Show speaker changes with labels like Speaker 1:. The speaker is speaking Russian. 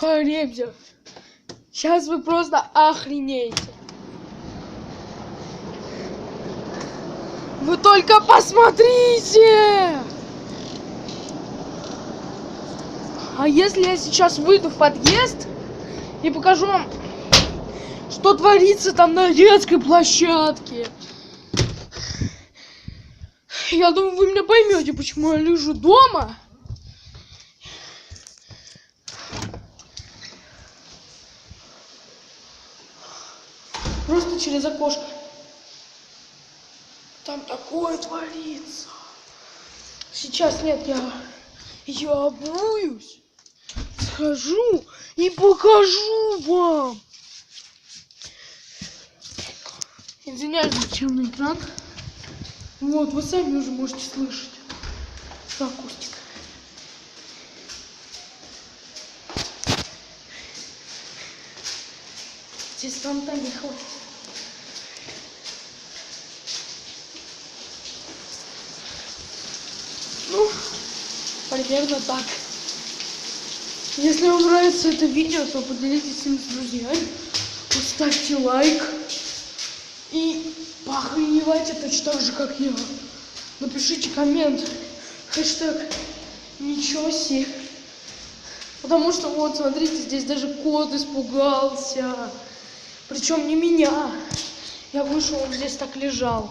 Speaker 1: Поверьте. Сейчас вы просто охренеете. Вы только посмотрите! А если я сейчас выйду в подъезд и покажу вам, что творится там на детской площадке? Я думаю, вы меня поймете, почему я лежу дома. Просто через окошко. Там такое творится. Сейчас нет, я, я обуюсь, схожу и покажу вам. Извиняюсь за темный экран. Вот, вы сами уже можете слышать. Акустика. Здесь фонта не хватит. Ну, примерно так. Если вам нравится это видео, то поделитесь им с друзьями, поставьте лайк и поохреневайте точно так же, как я. Напишите коммент, хэштег ничего себе. Потому что вот, смотрите, здесь даже кот испугался. Причем не меня. Я вышел, он здесь так лежал.